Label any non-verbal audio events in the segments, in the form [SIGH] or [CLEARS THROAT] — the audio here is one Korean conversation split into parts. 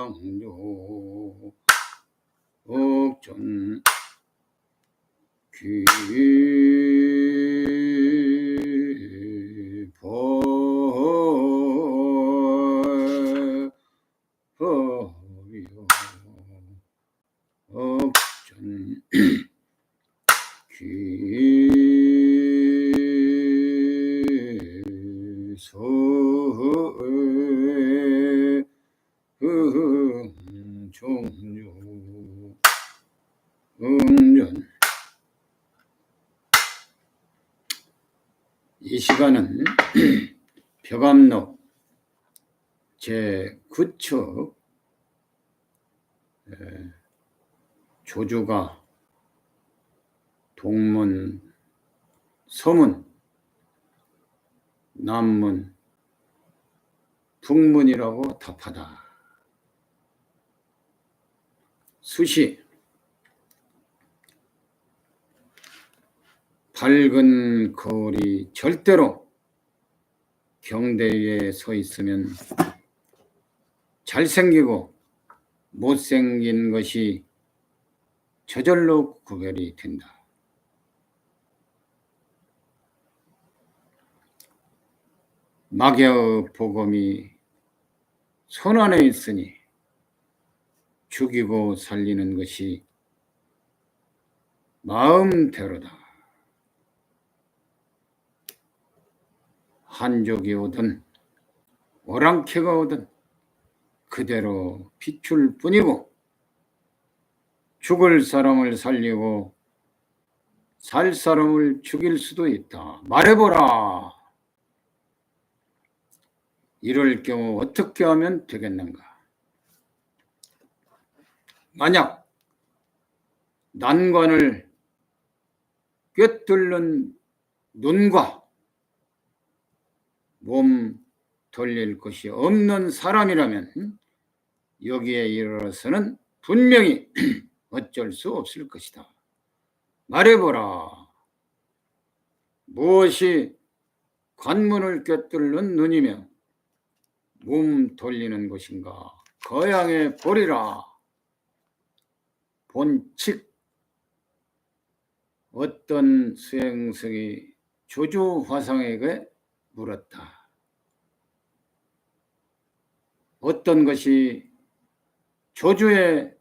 불향요 옥전 귀보요 옥전 귀소의 종류 음전 이 시간은 [CLEARS THROAT] 벽암록 제 9척 조주가 동문, 서문, 남문, 북문이라고 답하다. 수시 밝은 거울이 절대로 경대에 서 있으면 잘생기고 못생긴 것이 저절로 구별이 된다. 마개의 복음이 손 안에 있으니 죽이고 살리는 것이 마음대로다. 한족이 오든 오랑캐가 오든 그대로 비출 뿐이고 죽을 사람을 살리고 살 사람을 죽일 수도 있다. 말해보라. 이럴 경우 어떻게 하면 되겠는가? 만약 난관을 꿰뚫는 눈과 몸 돌릴 것이 없는 사람이라면 여기에 이르러서는 분명히 [CLEARS THROAT] 어쩔 수 없을 것이다. 말해보라. 무엇이 관문을 꿰뚫는 눈이며 몸 돌리는 것인가? 거양에 보리라. 본칙 어떤 수행성이 조주 화상에게 물었다. 어떤 것이 조주의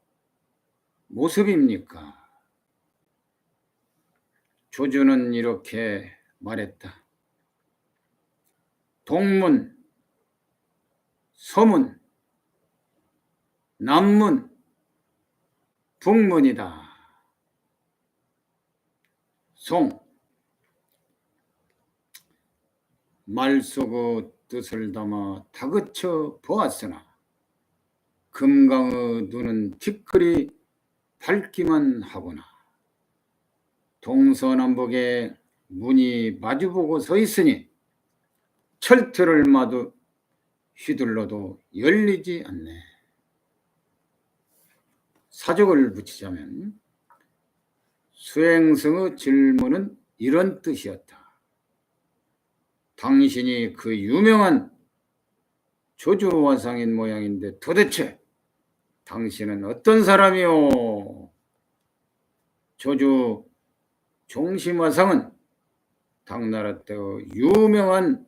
모습입니까? 조주는 이렇게 말했다. 동문, 서문, 남문, 북문이다. 송 말속의 뜻을 담아 다그쳐 보았으나 금강의 눈은 티끌이 밝기만 하구나. 동서남북에 문이 마주보고 서 있으니 철퇴를 마도 휘둘러도 열리지 않네. 사족을 붙이자면 수행성의 질문은 이런 뜻이었다. 당신이 그 유명한 조주화상인 모양인데 도대체 당신은 어떤 사람이오? 조주 종심화상은 당나라 때의 유명한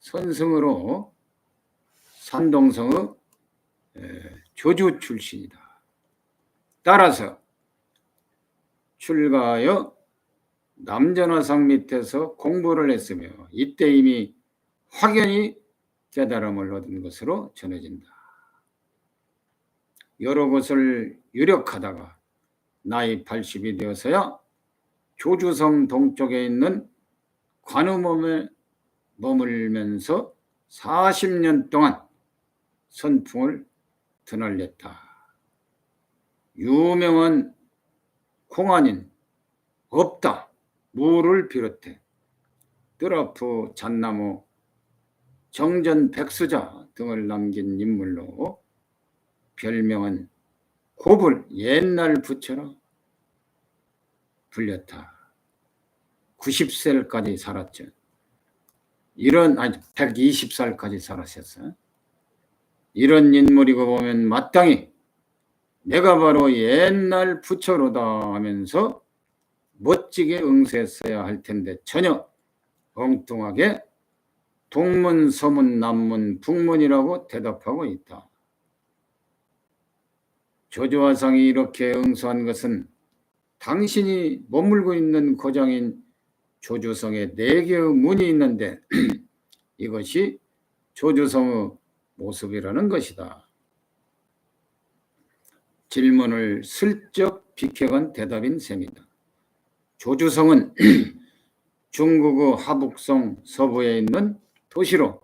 선승으로 산동성의 조주 출신이다. 따라서 출가하여 남전화상 밑에서 공부를 했으며 이때 이미 확연히 깨달음을 얻은 것으로 전해진다. 여러 곳을 유력하다가 나이 80이 되어서야 조주성 동쪽에 있는 관음원에 머물면서 40년 동안 선풍을 드날렸다. 유명한 공안인 없다. 무를 비롯해 뜨라프 잣나무 정전 백수자 등을 남긴 인물로 별명은 곱을 옛날 부처로 불렸다. 90살까지 살았죠. 이런 아니 120살까지 살았었어. 이런 인물이고 보면 마땅히 내가 바로 옛날 부처로다 하면서 멋지게 응세했어야 할 텐데 전혀 엉뚱하게 동문, 서문, 남문, 북문이라고 대답하고 있다. 조조화상이 이렇게 응수한 것은 당신이 머물고 있는 고장인 조주성에 네 개의 문이 있는데 [CLEARS THROAT] 이것이 조주성의 모습이라는 것이다. 질문을 슬쩍 비켜간 대답인 셈이다. 조주성은 [CLEARS THROAT] 중국의 하북성 서부에 있는 도시로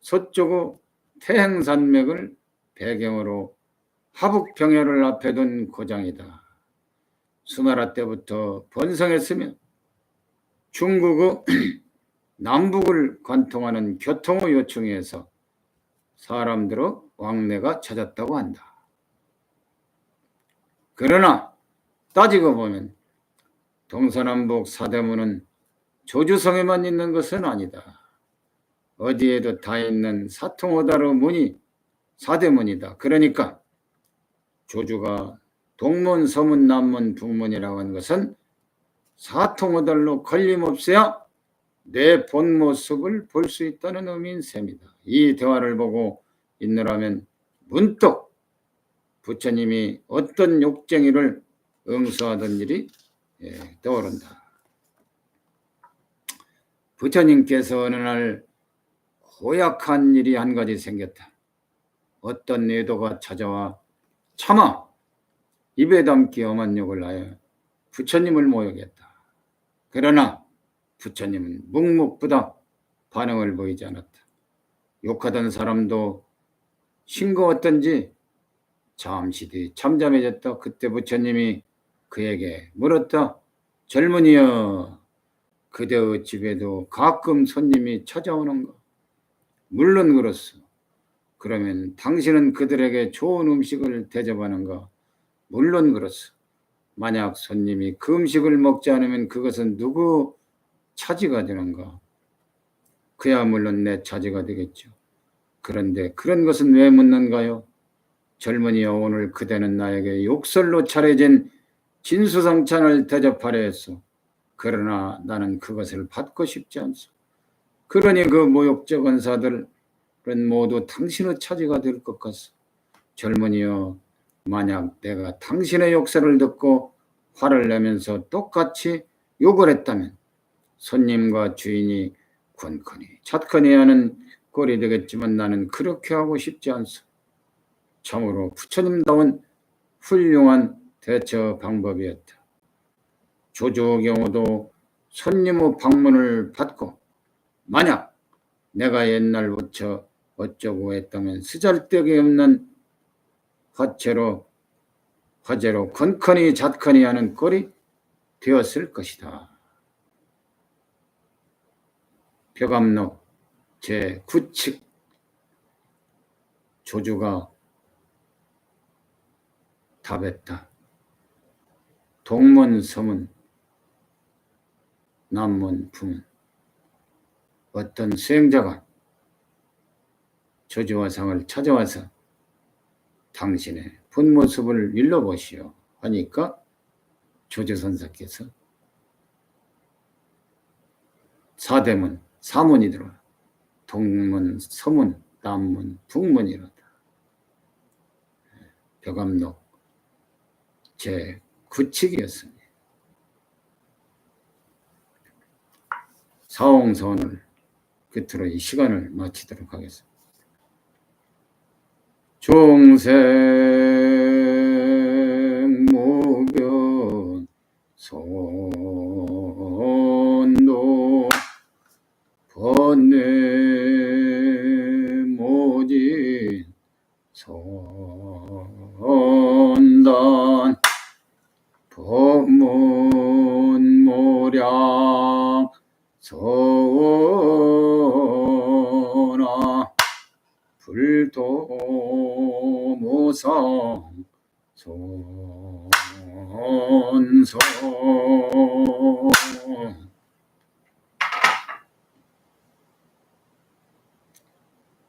서쪽의 태행산맥을 배경으로 하북평야를 앞에 둔 고장이다. 수나라 때부터 번성했으며 중국의 [CLEARS THROAT] 남북을 관통하는 교통의 요청에서 사람들의 왕래가 찾았다고 한다. 그러나 따지고 보면 동서남북 사대문은 조주성에만 있는 것은 아니다. 어디에도 다 있는 사통오다로 문이 사대문이다. 그러니까 조주가 동문, 서문, 남문, 북문이라고 하는 것은 사통오달로 걸림없어야 내 본 모습을 볼 수 있다는 의미인 셈이다. 이 대화를 보고 있느라면 문득 부처님이 어떤 욕쟁이를 응수하던 일이 예, 떠오른다. 부처님께서 어느 날 고약한 일이 한 가지 생겼다. 어떤 애도가 찾아와 차마 입에 담기 엄한 욕을 하여 부처님을 모욕했다. 그러나 부처님은 묵묵부답 반응을 보이지 않았다. 욕하던 사람도 싱거웠던지 잠시 뒤 잠잠해졌다. 그때 부처님이 그에게 물었다. 젊은이여, 그대의 집에도 가끔 손님이 찾아오는가? 물론 그렇소. 그러면 당신은 그들에게 좋은 음식을 대접하는가? 물론 그렇소. 만약 손님이 그 음식을 먹지 않으면 그것은 누구 차지가 되는가? 그야 물론 내 차지가 되겠죠. 그런데 그런 것은 왜 묻는가요? 젊은이여 오늘 그대는 나에게 욕설로 차려진 진수성찬을 대접하려 했소. 그러나 나는 그것을 받고 싶지 않소. 그러니 그 모욕적 은사들은 모두 당신의 차지가 될 것 같소. 젊은이여 만약 내가 당신의 욕설을 듣고 화를 내면서 똑같이 욕을 했다면 손님과 주인이 권커니 찻커니 하는 꼴이 되겠지만 나는 그렇게 하고 싶지 않소. 참으로 부처님다운 훌륭한 대처 방법이었다. 조조의 경우도 손님의 방문을 받고 만약 내가 옛날부터 어쩌고 했다면 쓰잘데기 없는 화채로 화제로 건커니 잣커니 하는 꼴이 되었을 것이다. 벽암록 제9칙 조주가 답했다. 동문, 서문, 남문, 북문 어떤 수행자가 조주화상을 찾아와서 당신의 본 모습을 일러보시오 하니까 조주선사께서 사대문, 사문이 들어와 동문, 서문, 남문, 북문이로다. 벽암록 제 구칙이었습니다. 사홍선을 끝으로 이 시간을 마치도록 하겠습니다. 종생 무변 손도 번뇌 불도 모성 손성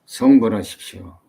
성불하십시오.